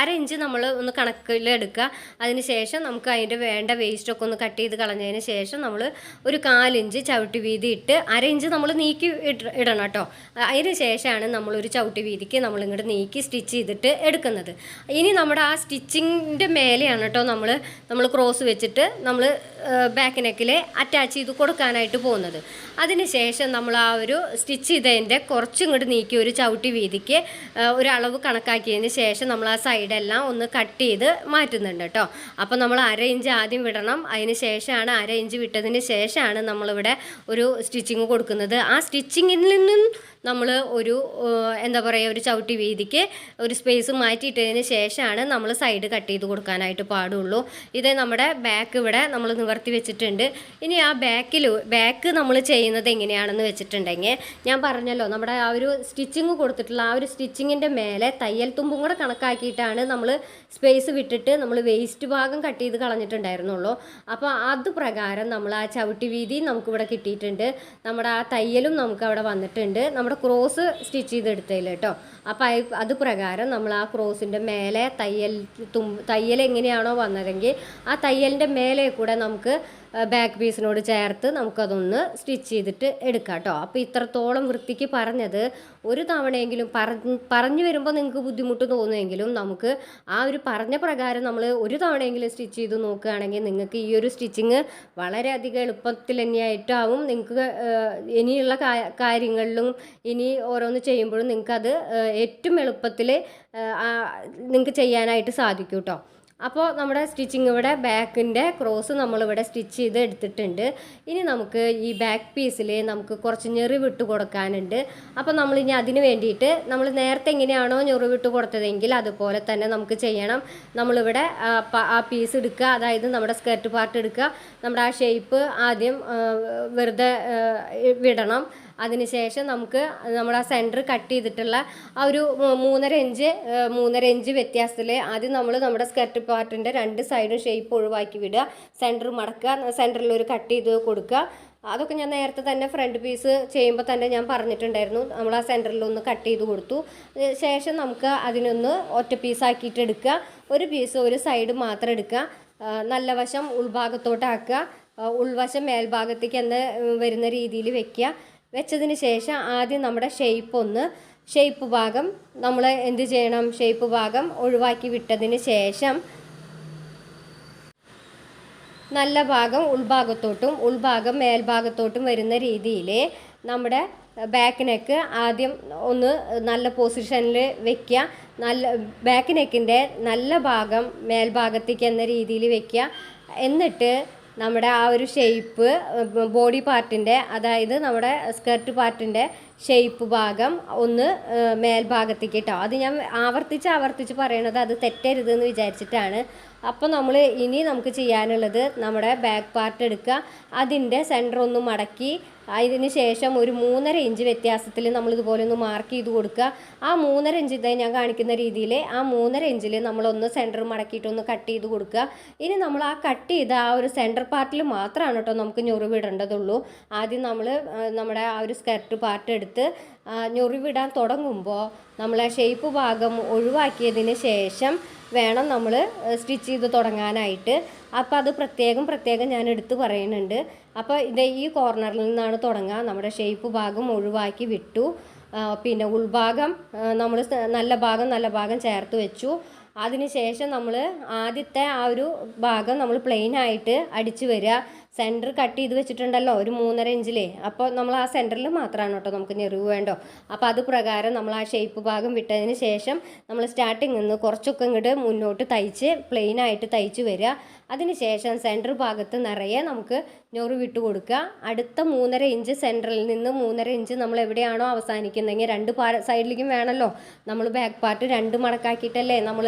അര ഇഞ്ച് നമ്മൾ ഒന്ന് കണക്കിലെടുക്കുക അതിന് ശേഷം നമുക്ക് അതിന്റെ വേണ്ട വേസ്റ്റൊക്കെ ഒന്ന് കട്ട് ചെയ്ത് കളഞ്ഞതിന് ശേഷം നമ്മൾ ഒരു കാലിഞ്ച് ചവിട്ടി വീതി ഇട്ട് അര ഇഞ്ച് നമ്മൾ നീക്കി ഇടണം കേട്ടോ. അതിന് ശേഷമാണ് നമ്മളൊരു ചവിട്ടി വീതിക്ക് നമ്മളിങ്ങോട്ട് നീക്കി സ്റ്റിച്ച് ചെയ്തിട്ട് എടുക്കുന്നത്. ഇനി നമ്മുടെ ആ സ്റ്റിച്ചിങ്ങിന്റെ മേലെയാണ് കേട്ടോ നമ്മൾ നമ്മൾ ക്രോസ് വെച്ചിട്ട് നമ്മൾ ബാക്ക് നെക്കിൽ അറ്റാച്ച് ചെയ്ത് കൊടുക്കാനായിട്ട് പോകുന്നത്. അതിനുശേഷം നമ്മൾ ആ ഒരു സ്റ്റിച്ച് ചെയ്തതിന്റെ കുറച്ചും നീക്കി ഒരു ചവിട്ടി വീതിക്ക് ഒരു അളവ് കണക്കാക്കിയതിന് ശേഷം നമ്മൾ ആ സൈഡെല്ലാം ഒന്ന് കട്ട് ചെയ്ത് മാറ്റുന്നുണ്ട് കേട്ടോ. അപ്പോൾ നമ്മൾ അര ഇഞ്ച് ആദ്യം വിടണം. അതിന് ശേഷമാണ് അര ഇഞ്ച് വിട്ടതിന് ശേഷമാണ് നമ്മളിവിടെ ഒരു സ്റ്റിച്ചിങ് കൊടുക്കുന്നത്. ആ സ്റ്റിച്ചിങ്ങിൽ നിന്നും നമ്മൾ ഒരു എന്താ പറയുക ഒരു ചവിട്ടി വീതിക്ക് ഒരു സ്പേസ് മാറ്റിയിട്ടതിന് ശേഷമാണ് നമ്മൾ സൈഡ് കട്ട് ചെയ്ത് കൊടുക്കാനായിട്ട് പാടുള്ളൂ. ഇത് നമ്മുടെ ബാക്ക് ഇവിടെ നമ്മൾ നിവർത്തി വെച്ചിട്ടുണ്ട്. ഇനി ആ ബാക്കിൽ ബാക്ക് നമ്മൾ ചെയ്യുന്നത് എങ്ങനെയാണെന്ന് വെച്ചിട്ടുണ്ടെങ്കിൽ ഞാൻ പറഞ്ഞല്ലോ നമ്മുടെ ആ ഒരു സ്റ്റിച്ചിങ് കൊടുത്തിട്ടുള്ള ആ ഒരു സ്റ്റിച്ചിങ്ങിന്റെ മേലെ തയ്യൽ തുമ്പും കൂടെ കണക്കാക്കിയിട്ടാണ് നമ്മൾ സ്പേസ് വിട്ടിട്ട് നമ്മൾ വേസ്റ്റ് ഭാഗം കട്ട് ചെയ്ത് കളഞ്ഞിട്ടുണ്ടായിരുന്നുള്ളൂ. അപ്പോൾ അത് പ്രകാരം നമ്മൾ ആ ചവിട്ടി വീതി നമുക്കിവിടെ കിട്ടിയിട്ടുണ്ട്. നമ്മുടെ ആ തയ്യലും നമുക്ക് അവിടെ വന്നിട്ടുണ്ട്. നമ്മുടെ ക്രോസ് സ്റ്റിച്ച് ചെയ്തെടുത്തതിൽ കേട്ടോ. അപ്പോൾ അത് പ്രകാരം നമ്മൾ ആ ക്രോസിന്റെ മേലെ തയ്യൽ തും തയ്യൽ എങ്ങനെയാണോ വന്നതെങ്കിൽ ആ തയ്യലിന്റെ മേലെ കൂടെ നമുക്ക് ബാക്ക് പീസിനോട് ചേർത്ത് നമുക്കതൊന്ന് സ്റ്റിച്ച് ചെയ്തിട്ട് എടുക്കാം കേട്ടോ അപ്പോൾ ഇത്രത്തോളം വൃത്തിക്ക് പറഞ്ഞത്. ഒരു തവണയെങ്കിലും പറഞ്ഞ് വരുമ്പോൾ നിങ്ങൾക്ക് ബുദ്ധിമുട്ട് തോന്നുമെങ്കിലും നമുക്ക് ആ ഒരു പറഞ്ഞ പ്രകാരം നമ്മൾ ഒരു തവണയെങ്കിലും സ്റ്റിച്ച് ചെയ്ത് നോക്കുകയാണെങ്കിൽ നിങ്ങൾക്ക് ഈ ഒരു സ്റ്റിച്ചിങ് വളരെയധികം എളുപ്പത്തിൽ തന്നെയായിട്ടാവും. നിങ്ങൾക്ക് ഇനിയുള്ള കാര്യങ്ങളിലും ഇനി ഓരോന്ന് ചെയ്യുമ്പോഴും നിങ്ങൾക്കത് ഏറ്റവും എളുപ്പത്തിൽ നിങ്ങൾക്ക് ചെയ്യാനായിട്ട് സാധിക്കും കേട്ടോ അപ്പോൾ നമ്മുടെ സ്റ്റിച്ചിങ് ഇവിടെ ബാക്കിന്റെ ക്രോസ് നമ്മളിവിടെ സ്റ്റിച്ച് ചെയ്ത് എടുത്തിട്ടുണ്ട്. ഇനി നമുക്ക് ഈ ബാക്ക് പീസിൽ നമുക്ക് കുറച്ച് ഞെറിവിട്ട് കൊടുക്കാനുണ്ട്. അപ്പോൾ നമ്മൾ ഇനി അതിന് വേണ്ടിയിട്ട് നമ്മൾ നേരത്തെ എങ്ങനെയാണോ ഞെറിവിട്ട് കൊടുത്തതെങ്കിൽ അതുപോലെ തന്നെ നമുക്ക് ചെയ്യണം. നമ്മളിവിടെ ആ പീസ് എടുക്കുക. അതായത് നമ്മുടെ സ്കേർട്ട് പാർട്ട് എടുക്കുക. നമ്മുടെ ആ ഷേപ്പ് ആദ്യം വെറുതെ വിടണം. അതിനുശേഷം നമുക്ക് നമ്മുടെ ആ സെന്റർ കട്ട് ചെയ്തിട്ടുള്ള ആ ഒരു മൂന്നര ഇഞ്ച് മൂന്നര ഇഞ്ച് വ്യത്യാസത്തിൽ ആദ്യം നമ്മൾ നമ്മുടെ സ്കർട്ട് പാർട്ടിന്റെ രണ്ട് സൈഡും ഷേപ്പ് ഒഴിവാക്കി വിടുക. സെന്റർ മടക്കുക സെന്ററിൽ ഒരു കട്ട് ചെയ്ത് കൊടുക്കുക. അതൊക്കെ ഞാൻ നേരത്തെ തന്നെ ഫ്രണ്ട് പീസ് ചെയ്യുമ്പോൾ തന്നെ ഞാൻ പറഞ്ഞിട്ടുണ്ടായിരുന്നു. നമ്മൾ ആ സെന്ററിൽ ഒന്ന് കട്ട് ചെയ്ത് കൊടുത്തു. ശേഷം നമുക്ക് അതിനൊന്ന് ഒറ്റ പീസാക്കിയിട്ട് എടുക്കുക. ഒരു പീസ് ഒരു സൈഡ് മാത്രം എടുക്കുക. നല്ല വശം ഉൾഭാഗത്തോട്ടാക്കുക ഉൾവശം മേൽഭാഗത്തേക്ക് എന്ന് വരുന്ന രീതിയിൽ വെക്കുക. വെച്ചതിന് ശേഷം ആദ്യം നമ്മുടെ ഷേപ്പ് ഒന്ന് ഷേപ്പ് ഭാഗം നമ്മൾ എന്ത് ചെയ്യണം? ഷേപ്പ് ഭാഗം ഒഴിവാക്കി വിട്ടതിന് ശേഷം നല്ല ഭാഗം ഉൾഭാഗത്തോട്ടും ഉൾഭാഗം മേൽഭാഗത്തോട്ടും വരുന്ന രീതിയിൽ നമ്മുടെ ബാക്ക് നെക്ക് ആദ്യം ഒന്ന് നല്ല പൊസിഷനിൽ വെക്കുക നല്ല ബാക്ക് നെക്കിന്റെ നല്ല ഭാഗം മേൽഭാഗത്തേക്ക് എന്ന രീതിയിൽ വെക്കുക എന്നിട്ട് നമ്മുടെ ആ ഒരു ഷേപ്പ് ബോഡി പാർട്ടിന്റെ അതായത് നമ്മുടെ സ്കർട്ട് പാർട്ടിന്റെ ഷേപ്പ് ഭാഗം ഒന്ന് മേൽഭാഗത്തേക്ക് കേട്ടോ അത് ഞാൻ ആവർത്തിച്ച് ആവർത്തിച്ച് പറയണത് അത് തെറ്റരുത് എന്ന് വിചാരിച്ചിട്ടാണ്. അപ്പോൾ നമ്മൾ ഇനി നമുക്ക് ചെയ്യാനുള്ളത് നമ്മുടെ ബാക്ക് പാർട്ട് എടുക്കുക. അതിന്റെ സെന്റർ ഒന്ന് മടക്കി അതിന് ശേഷം ഒരു മൂന്നര ഇഞ്ച് വ്യത്യാസത്തിൽ നമ്മൾ ഇതുപോലെ ഒന്ന് മാർക്ക് ചെയ്ത് കൊടുക്കുക. ആ മൂന്നര ഇഞ്ച് ഇതായി ഞാൻ കാണിക്കുന്ന രീതിയിൽ ആ മൂന്നര ഇഞ്ചിൽ നമ്മളൊന്ന് സെന്റർ മടക്കിയിട്ടൊന്ന് കട്ട് ചെയ്ത് കൊടുക്കുക. ഇനി നമ്മൾ ആ കട്ട് ചെയ്ത ആ ഒരു സെന്റർ പാർട്ടിൽ മാത്രമാണ് കേട്ടോ നമുക്ക് ഞൊറിവിടേണ്ടതുള്ളൂ ആദ്യം നമ്മൾ നമ്മുടെ ആ ഒരു സ്കർട്ട് പാർട്ട് എടുത്ത് ഞൊറിവിടാൻ തുടങ്ങുമ്പോൾ നമ്മൾ ആ ഷേപ്പ് ഭാഗം ഒഴിവാക്കിയതിന് ശേഷം വേണം നമ്മൾ സ്റ്റിച്ച് ചെയ്ത് തുടങ്ങാനായിട്ട്. അപ്പോൾ അത് പ്രത്യേകം പ്രത്യേകം ഞാൻ എടുത്ത് പറയുന്നുണ്ട്. അപ്പോൾ ഇത് ഈ കോർണറിൽ നിന്നാണ് തുടങ്ങുക നമ്മുടെ ഷേപ്പ് ഭാഗം ഒഴിവാക്കി വിട്ടു. പിന്നെ ഉൾഭാഗം നമ്മൾ നല്ല ഭാഗം നല്ല ഭാഗം ചേർത്ത് വെച്ചു. അതിനുശേഷം നമ്മൾ ആദ്യത്തെ ആ ഒരു ഭാഗം നമ്മൾ പ്ലെയിനായിട്ട് അടിച്ചു വരിക സെന്റർ കട്ട് ചെയ്ത് വെച്ചിട്ടുണ്ടല്ലോ ഒരു മൂന്നര ഇഞ്ചിലേ. അപ്പോൾ നമ്മൾ ആ സെന്ററിൽ മാത്രമാണ് കേട്ടോ നമുക്ക് ഞെറിവ് വേണ്ടോ. അപ്പോൾ അത് പ്രകാരം നമ്മൾ ആ ഷേപ്പ് ഭാഗം വിട്ടതിന് ശേഷം നമ്മൾ സ്റ്റാർട്ടിങ് നിന്ന് കുറച്ചൊക്കെ ഇങ്ങോട്ട് മുന്നോട്ട് തയ്ച്ച് പ്ലെയിൻ ആയിട്ട് തയ്ച്ച് വരിക. അതിനുശേഷം സെന്റർ ഭാഗത്ത് നിറയെ നമുക്ക് ഞൊറി വിട്ട് കൊടുക്കുക. അടുത്ത മൂന്നര ഇഞ്ച് സെന്ററിൽ നിന്ന് മൂന്നര ഇഞ്ച് നമ്മൾ എവിടെയാണോ അവസാനിക്കുന്നതെങ്കിൽ രണ്ട് പാ സൈഡിലേക്കും വേണമല്ലോ. നമ്മൾ ബാക്ക് പാർട്ട് രണ്ട് മടക്കാക്കിയിട്ടല്ലേ നമ്മൾ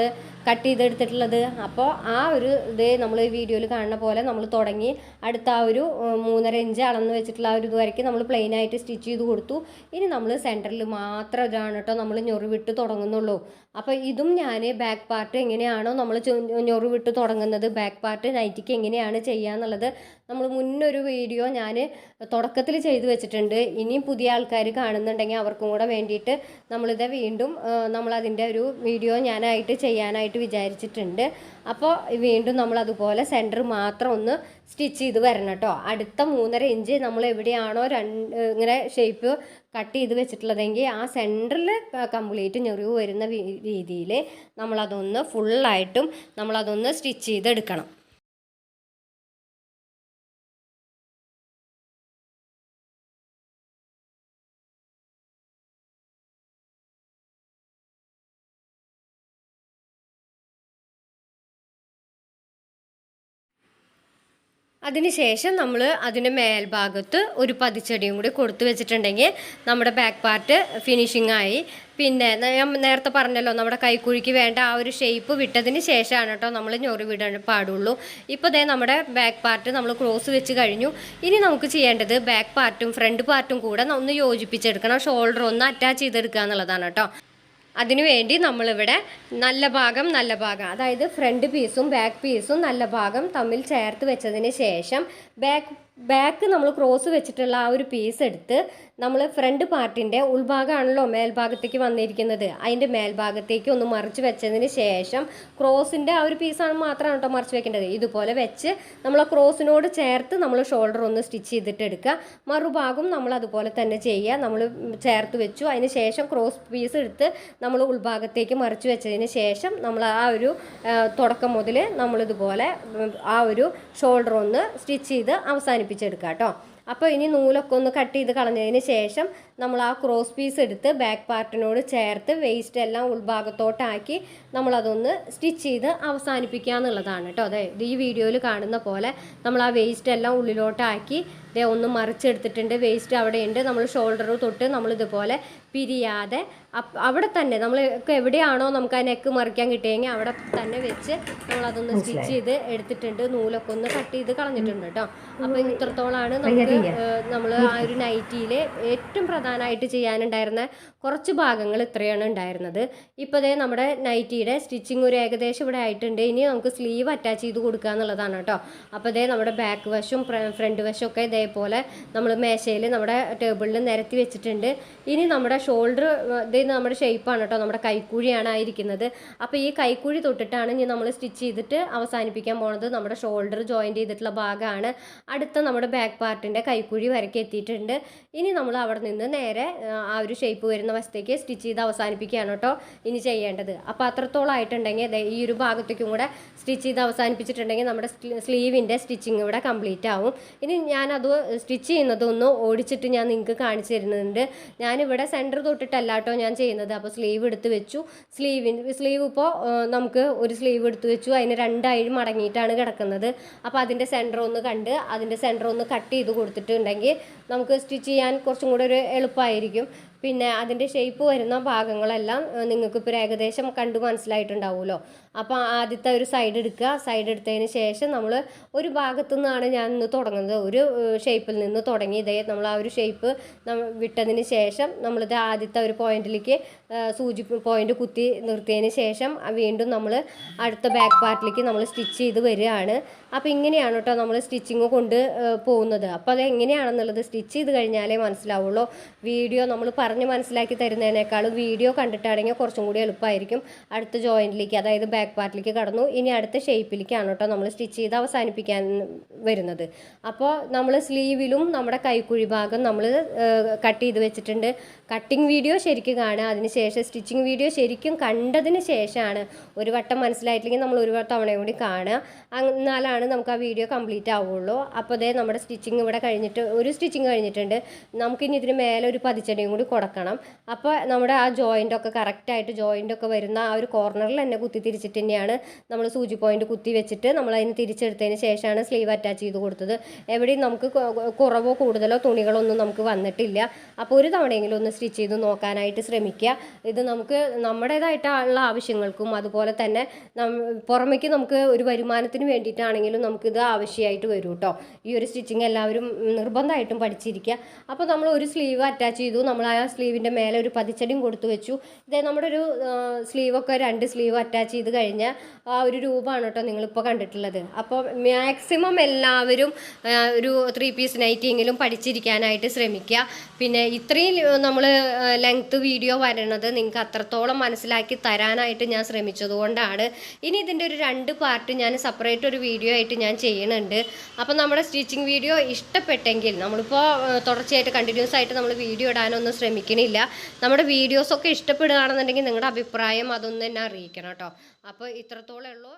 കട്ട് ചെയ്തെടുത്തിട്ടുള്ളത്. അപ്പോൾ ആ ഒരു ഇത് നമ്മൾ വീഡിയോയിൽ കാണുന്ന പോലെ നമ്മൾ തുടങ്ങി. അടുത്ത ആ ഒരു മൂന്നര ഇഞ്ച് അളന്ന് വെച്ചിട്ടുള്ള ആ ഒരു ഇതുവരയ്ക്ക് നമ്മൾ പ്ലെയിൻ ആയിട്ട് സ്റ്റിച്ച് ചെയ്ത് കൊടുത്തു. ഇനി നമ്മൾ സെന്ററിൽ മാത്രം ഇതാണ് കേട്ടോ നമ്മൾ ഞൊറിവിട്ട് തുടങ്ങുന്നുള്ളൂ. അപ്പോൾ ഇതും ഞാൻ ബാക്ക് പാർട്ട് എങ്ങനെയാണോ നമ്മൾ ഞൊറി വിട്ട് തുടങ്ങുന്നത്. ബാക്ക് പാർട്ട് നൈറ്റിക്ക് എങ്ങനെയാണ് ചെയ്യുക എന്നുള്ളത് നമ്മൾ മുന്നൊരു വീഡിയോ ഞാൻ തുടക്കത്തിൽ ചെയ്തു വെച്ചിട്ടുണ്ട്. ഇനിയും പുതിയ ആൾക്കാർ കാണുന്നുണ്ടെങ്കിൽ അവർക്കും കൂടെ വേണ്ടിയിട്ട് നമ്മളിത് വീണ്ടും നമ്മളതിന്റെ ഒരു വീഡിയോ ഞാനായിട്ട് ചെയ്യാനായിട്ട് വിചാരിച്ചിട്ടുണ്ട്. അപ്പോൾ വീണ്ടും നമ്മൾ അതുപോലെ സെന്റർ മാത്രം ഒന്ന് സ്റ്റിച്ച് ചെയ്ത് വരണം കേട്ടോ അടുത്ത മൂന്നര ഇഞ്ച് നമ്മൾ എവിടെയാണോ രണ്ട് ഇങ്ങനെ ഷേപ്പ് കട്ട് ചെയ്ത് വെച്ചിട്ടുള്ളതെങ്കിൽ ആ സെന്ററിൽ കംപ്ലീറ്റ് ഞെറിവ് വരുന്ന രീതിയിൽ നമ്മളതൊന്ന് ഫുള്ളായിട്ടും നമ്മളതൊന്ന് സ്റ്റിച്ച് ചെയ്തെടുക്കണം. അതിനുശേഷം നമ്മൾ അതിന്റെ മേൽഭാഗത്ത് ഒരു പതിച്ചടിയും കൂടി കൊടുത്തു വെച്ചിട്ടുണ്ടെങ്കിൽ നമ്മുടെ ബാക്ക് പാർട്ട് ഫിനിഷിംഗ് ആയി. പിന്നെ ഞാൻ നേരത്തെ പറഞ്ഞല്ലോ നമ്മുടെ കൈക്കുഴിക്ക് വേണ്ട ആ ഒരു ഷേപ്പ് വിട്ടതിന് ശേഷമാണ് കേട്ടോ നമ്മൾ ഞൊറി വിടാൻ പാടുള്ളൂ. ഇപ്പോൾ ദേ നമ്മുടെ ബാക്ക് പാർട്ട് നമ്മൾ ക്ലോസ് വെച്ച് കഴിഞ്ഞു. ഇനി നമുക്ക് ചെയ്യേണ്ടത് ബാക്ക് പാർട്ടും ഫ്രണ്ട് പാർട്ടും കൂടെ ഒന്ന് യോജിപ്പിച്ചെടുക്കണം. ഷോൾഡർ ഒന്ന് അറ്റാച്ച് ചെയ്തെടുക്കുക എന്നുള്ളതാണ് കേട്ടോ. അതിനുവേണ്ടി നമ്മളിവിടെ നല്ല ഭാഗം നല്ല ഭാഗം അതായത് ഫ്രണ്ട് പീസും ബാക്ക് പീസും നല്ല ഭാഗം തമ്മിൽ ചേർത്ത് വെച്ചതിന് ശേഷം ബാക്ക് ബാക്ക് നമ്മൾ ക്രോസ് വെച്ചിട്ടുള്ള ആ ഒരു പീസ് എടുത്ത് നമ്മൾ ഫ്രണ്ട് പാർട്ടിന്റെ ഉൾഭാഗമാണല്ലോ മേൽഭാഗത്തേക്ക് വന്നിരിക്കുന്നത്. അതിന്റെ മേൽഭാഗത്തേക്ക് ഒന്ന് മറിച്ച് വെച്ചതിന് ശേഷം ക്രോസിന്റെ ആ ഒരു പീസാണ് മാത്രമാണ് കേട്ടോ മറിച്ച് വെക്കേണ്ടത്. ഇതുപോലെ വെച്ച് നമ്മൾ ആ ക്രോസിനോട് ചേർത്ത് നമ്മൾ ഷോൾഡർ ഒന്ന് സ്റ്റിച്ച് ചെയ്തിട്ട് എടുക്കുക മറുഭാഗം നമ്മൾ അതുപോലെ തന്നെ ചെയ്യുക. നമ്മൾ ചേർത്ത് വെച്ചു. അതിന് ശേഷം ക്രോസ് പീസ് എടുത്ത് നമ്മൾ ഉൾഭാഗത്തേക്ക് മറിച്ച് വെച്ചതിന് ശേഷം നമ്മൾ ആ ഒരു തുടക്കം മുതൽ നമ്മളിതുപോലെ ആ ഒരു ഷോൾഡർ ഒന്ന് സ്റ്റിച്ച് ചെയ്ത് അവസാനിപ്പിച്ചെടുക്കുക കേട്ടോ അപ്പോൾ ഇനി നൂലൊക്കെ ഒന്ന് കട്ട് ചെയ്ത് കളഞ്ഞതിന് ശേഷം നമ്മൾ ആ ക്രോസ് പീസ് എടുത്ത് ബാക്ക് പാർട്ടിനോട് ചേർത്ത് വേസ്റ്റ് എല്ലാം ഉൾഭാഗത്തോട്ടാക്കി നമ്മളതൊന്ന് സ്റ്റിച്ച് ചെയ്ത് അവസാനിപ്പിക്കുക എന്നുള്ളതാണ് കേട്ടോ. അതെ ഇത് ഈ വീഡിയോയിൽ കാണുന്ന പോലെ നമ്മൾ ആ വേസ്റ്റ് എല്ലാം ഉള്ളിലോട്ടാക്കി ഇതേ ഒന്ന് മറിച്ചെടുത്തിട്ടുണ്ട്. വേസ്റ്റ് അവിടെയുണ്ട്. നമ്മൾ ഷോൾഡർ തൊട്ട് നമ്മൾ ഇതുപോലെ പിരിയാതെ അവിടെ തന്നെ നമ്മൾ എവിടെയാണോ നമുക്ക് ആ നെക്ക് മറിക്കാൻ കിട്ടിയെങ്കിൽ അവിടെ തന്നെ വെച്ച് നമ്മളതൊന്ന് സ്റ്റിച്ച് ചെയ്ത് എടുത്തിട്ടുണ്ട്. നൂലൊക്കെ ഒന്ന് കട്ട് ചെയ്ത് കളഞ്ഞിട്ടുണ്ട് കേട്ടോ. അപ്പോൾ ഇത്രത്തോളമാണ് നമുക്ക് നമ്മൾ ആ ഒരു നൈറ്റിയിലെ ഏറ്റവും പ്രധാനമായിട്ട് ചെയ്യാനുണ്ടായിരുന്ന കുറച്ച് ഭാഗങ്ങൾ ഇത്രയാണ് ഉണ്ടായിരുന്നത്. ഇപ്പോൾ ദേ നമ്മുടെ നൈറ്റിയുടെ സ്റ്റിച്ചിങ് ഒരു ഏകദേശം ഇവിടെ ആയിട്ടുണ്ട്. ഇനി നമുക്ക് സ്ലീവ് അറ്റാച്ച് ചെയ്ത് കൊടുക്കുക എന്നുള്ളതാണ് കേട്ടോ. അപ്പോൾ ദേ നമ്മുടെ ബാക്ക് വശവും ഫ്രണ്ട് വശവും ഒക്കെ ഇതേപോലെ നമ്മൾ മേശയിൽ നമ്മുടെ ടേബിളിൽ നിരത്തി വെച്ചിട്ടുണ്ട്. ഇനി നമ്മുടെ ഷോൾഡർ ഇത് നമ്മുടെ ഷേപ്പാണ് കേട്ടോ. നമ്മുടെ കൈക്കുഴിയാണ് ആയിരിക്കുന്നത്. അപ്പോൾ ഈ കൈക്കുഴി തൊട്ടിട്ടാണ് ഇനി നമ്മൾ സ്റ്റിച്ച് ചെയ്തിട്ട് അവസാനിപ്പിക്കാൻ പോണത്. നമ്മുടെ ഷോൾഡർ ജോയിന്റ് ചെയ്തിട്ടുള്ള ഭാഗമാണ്. അടുത്ത നമ്മുടെ ബാക്ക് പാർട്ടിന്റെ കൈക്കുഴി വരയ്ക്ക് എത്തിയിട്ടുണ്ട്. ഇനി നമ്മൾ അവിടെ നിന്ന് നേരെ ആ, ഒരു ഷേപ്പ് വരുന്ന വശത്തേക്ക് സ്റ്റിച്ച് ചെയ്ത് അവസാനിപ്പിക്കുകയാണ് കേട്ടോ ഇനി ചെയ്യേണ്ടത്. അപ്പോൾ അത്രത്തോളം ആയിട്ടുണ്ടെങ്കിൽ ഈ ഒരു ഭാഗത്തേക്കും കൂടെ സ്റ്റിച്ച് ചെയ്ത് അവസാനിപ്പിച്ചിട്ടുണ്ടെങ്കിൽ നമ്മുടെ സ്ലീവിന്റെ സ്റ്റിച്ചിങ് ഇവിടെ കംപ്ലീറ്റ് ആവും. ഇനി ഞാനത് സ്റ്റിച്ച് ചെയ്യുന്നതൊന്ന് ഓടിച്ചിട്ട് ഞാൻ നിങ്ങൾക്ക് കാണിച്ചു തരുന്നുണ്ട്. ഞാനിവിടെ സെന്റർ തൊട്ടിട്ടല്ല കേട്ടോ ഞാൻ ചെയ്യുന്നത്. അപ്പോൾ സ്ലീവ് എടുത്ത് വെച്ചു. സ്ലീവിന് സ്ലീവ് ഇപ്പോൾ നമുക്ക് ഒരു സ്ലീവ് എടുത്ത് വെച്ചു. അതിന് രണ്ടായി മടങ്ങിയിട്ടാണ് കിടക്കുന്നത്. അപ്പോൾ അതിന്റെ സെന്റർ ഒന്ന് കണ്ട് അതിന്റെ സെന്റർ ഒന്ന് കട്ട് ചെയ്ത് കൊടുത്തിട്ടുണ്ടെങ്കിൽ നമുക്ക് സ്റ്റിച്ച് ചെയ്യാൻ കുറച്ചും കൂടെ ഒരു എളുപ്പമായിരിക്കും പിന്നെ അതിന്റെ ഷേപ്പ് വരുന്ന ഭാഗങ്ങളെല്ലാം നിങ്ങൾക്കിപ്പോൾ ഒരു ഏകദേശം കണ്ടു മനസ്സിലായിട്ടുണ്ടാവുമല്ലോ. അപ്പോൾ ആദ്യത്തെ ഒരു സൈഡ് എടുക്കുക. സൈഡ് എടുത്തതിന് ശേഷം നമ്മൾ ഒരു ഭാഗത്തു നിന്നാണ് ഞാൻ ഇന്ന് തുടങ്ങുന്നത് ഒരു ഷേപ്പിൽ നിന്ന് തുടങ്ങി. ഇതേ നമ്മൾ ആ ഒരു ഷേപ്പ് വിട്ടതിന് ശേഷം നമ്മളിത് ആദ്യത്തെ ഒരു പോയിന്റിലേക്ക് സൂചി പോയിന്റ് കുത്തി നിർത്തിയതിന് ശേഷം വീണ്ടും നമ്മൾ അടുത്ത ബാക്ക് പാർട്ടിലേക്ക് നമ്മൾ സ്റ്റിച്ച് ചെയ്ത് വരികയാണ്. അപ്പോൾ ഇങ്ങനെയാണ് കേട്ടോ നമ്മൾ സ്റ്റിച്ചിങ് കൊണ്ട് പോകുന്നത്. അപ്പോൾ അത് എങ്ങനെയാണെന്നുള്ളത് സ്റ്റിച്ച് ചെയ്ത് കഴിഞ്ഞാലേ മനസ്സിലാവുള്ളൂ. വീഡിയോ നമ്മൾ പറഞ്ഞ് മനസ്സിലാക്കി തരുന്നതിനേക്കാളും വീഡിയോ കണ്ടിട്ടാണെങ്കിൽ കുറച്ചും കൂടി എളുപ്പമായിരിക്കും അടുത്ത ജോയിന്റിലേക്ക് അതായത് ബാക്ക് പാർട്ടിലേക്ക് കടന്നു. ഇനി അടുത്ത ഷേപ്പിലേക്കാണ് കേട്ടോ നമ്മൾ സ്റ്റിച്ച് ചെയ്ത് അവസാനിപ്പിക്കാൻ വരുന്നത്. അപ്പോൾ നമ്മൾ സ്ലീവിലും നമ്മുടെ കൈക്കുഴി ഭാഗം നമ്മൾ കട്ട് ചെയ്ത് വെച്ചിട്ടുണ്ട്. കട്ടിങ് വീഡിയോ ശരിക്കും കാണുക. അതിനുശേഷം സ്റ്റിച്ചിങ് വീഡിയോ ശരിക്കും കണ്ടതിന് ശേഷമാണ് ഒരു വട്ടം മനസ്സിലായിട്ടില്ലെങ്കിൽ നമ്മൾ ഒരു തവണയും കൂടി കാണുക. എന്നാലാണ് നമുക്ക് ആ വീഡിയോ കംപ്ലീറ്റ് ആവുള്ളൂ. അപ്പോൾ അതേ നമ്മുടെ സ്റ്റിച്ചിങ് ഇവിടെ കഴിഞ്ഞിട്ട് ഒരു സ്റ്റിച്ചിങ് കഴിഞ്ഞിട്ടുണ്ട്. നമുക്കിനി ഇതിന് മേലെ ഒരു പതിച്ചടിയും കൂടി കൊടുക്കണം. അപ്പോൾ നമ്മുടെ ആ ജോയിന്റൊക്കെ കറക്റ്റായിട്ട് ജോയിന്റൊക്കെ വരുന്ന ആ ഒരു കോർണറിൽ തന്നെ കുത്തി തിരിച്ചിട്ട് തന്നെയാണ് നമ്മൾ സൂചി പോയിന്റ് കുത്തി വെച്ചിട്ട് നമ്മൾ അതിന് തിരിച്ചെടുത്തതിന് ശേഷമാണ് സ്ലീവ് അറ്റാച്ച് ചെയ്ത് കൊടുത്തത്. എവിടെയും നമുക്ക് കുറവോ കൂടുതലോ തുണികളൊന്നും നമുക്ക് വന്നിട്ടില്ല. അപ്പോൾ ഒരു തവണയെങ്കിലും ഒന്ന് സ്റ്റിച്ച് ചെയ്ത് നോക്കാനായിട്ട് ശ്രമിക്കുക. ഇത് നമുക്ക് നമ്മുടേതായിട്ടുള്ള ആവശ്യങ്ങൾക്കും അതുപോലെ തന്നെ പുറമേക്ക് നമുക്ക് ഒരു വരുമാനത്തിന് വേണ്ടിയിട്ടാണെങ്കിലും നമുക്കിത് ആവശ്യമായിട്ട് വരും കേട്ടോ ഈ ഒരു സ്റ്റിച്ചിങ് എല്ലാവരും നിർബന്ധമായിട്ടും പഠിച്ചിരിക്കുക. അപ്പോൾ നമ്മൾ ഒരു സ്ലീവ് അറ്റാച്ച് ചെയ്തു. നമ്മൾ ആ സ്ലീവിന്റെ മേലെ ഒരു പതിച്ചടിയും കൊടുത്തു വെച്ചു. ഇതേ നമ്മുടെ ഒരു സ്ലീവൊക്കെ രണ്ട് സ്ലീവ് അറ്റാച്ച് ചെയ്ത് കഴിഞ്ഞാൽ ആ ഒരു രൂപമാണ് കേട്ടോ നിങ്ങളിപ്പോൾ കണ്ടിട്ടുള്ളത്. അപ്പോൾ മാക്സിമം എല്ലാവരും ഒരു ത്രീ പീസ് നൈറ്റിയെങ്കിലും പഠിച്ചിരിക്കാനായിട്ട് ശ്രമിക്കുക. പിന്നെ ഇത്രയും നമ്മൾ ലെങ്ത്ത് വീഡിയോ വരണത് നിങ്ങൾക്ക് അത്രത്തോളം മനസ്സിലാക്കി തരാനായിട്ട് ഞാൻ ശ്രമിച്ചതുകൊണ്ടാണ്. ഇനി ഇതിന്റെ ഒരു രണ്ട് പാർട്ട് ഞാൻ സെപ്പറേറ്റ് ഒരു വീഡിയോ ആയിട്ട് ഞാൻ ചെയ്യുന്നുണ്ട് അപ്പം നമ്മുടെ സ്റ്റിച്ചിങ് വീഡിയോ ഇഷ്ടപ്പെട്ടെങ്കിൽ നമ്മളിപ്പോൾ തുടർച്ചയായിട്ട് കണ്ടിന്യൂസ് ആയിട്ട് നമ്മൾ വീഡിയോ ഇടാനൊന്നും ശ്രമിക്കണില്ല. നമ്മുടെ വീഡിയോസൊക്കെ ഇഷ്ടപ്പെടുകയാണെന്നുണ്ടെങ്കിൽ നിങ്ങളുടെ അഭിപ്രായം അതൊന്നും തന്നെ അറിയിക്കണം കേട്ടോ. അപ്പോൾ ഇത്രത്തോളം ഉള്ളൂ.